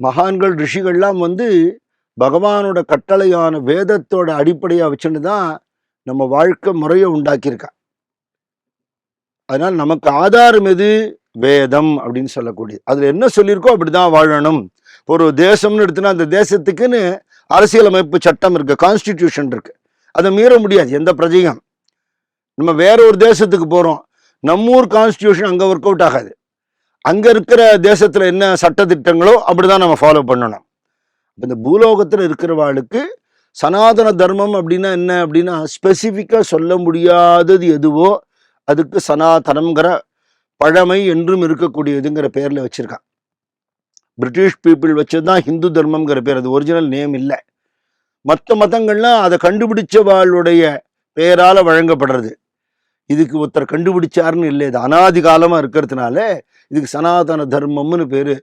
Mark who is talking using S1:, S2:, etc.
S1: மகான்கள் ரிஷிகள்லாம் வந்து பகவானோட கட்டளையான வேதத்தோட அடிப்படையாக வச்சுன்னு தான் நம்ம வாழ்க்கை முறையை உண்டாக்கியிருக்கா. அதனால் நமக்கு ஆதாரம் எது? வேதம் அப்படின்னு சொல்லக்கூடியது. அதில் என்ன சொல்லியிருக்கோ அப்படிதான் வாழணும். ஒரு தேசம்னு எடுத்துனா அந்த தேசத்துக்குன்னு அரசியலமைப்பு சட்டம் இருக்குது கான்ஸ்டிடியூஷன் இருக்குது அதை மீற முடியாது எந்த பிரஜையும். நம்ம வேற ஒரு தேசத்துக்கு போகிறோம் நம்மூர் கான்ஸ்டியூஷன் அங்கே ஒர்க் அவுட் ஆகாது. அங்கே இருக்கிற தேசத்தில் என்ன சட்டத்திட்டங்களோ அப்படிதான் நம்ம ஃபாலோ பண்ணணும். இந்த பூலோகத்தில் இருக்கிறவாளுக்கு சனாதன தர்மம் அப்படின்னா என்ன அப்படின்னா ஸ்பெசிஃபிக்காக சொல்ல முடியாதது எதுவோ அதுக்கு சனாதனம்ங்கிற பழமை என்றும் இருக்கக்கூடியதுங்கிற பேரில் வச்சுருக்கான். பிரிட்டிஷ் பீப்புள் வச்சது தான் ஹிந்து தர்மம்ங்கிற பேர். அது ஒரிஜினல் நேம் இல்லை. மற்ற மதங்கள்லாம் அதை கண்டுபிடிச்சவாளுடைய பெயரால் வழங்கப்படுறது. இதுக்கு ஒருத்தர் கண்டுபிடிச்சாருன்னு இல்லை இது அனாதி காலமாக இருக்கிறதுனால இதுக்கு சனாதன தர்மம்னு பேர்.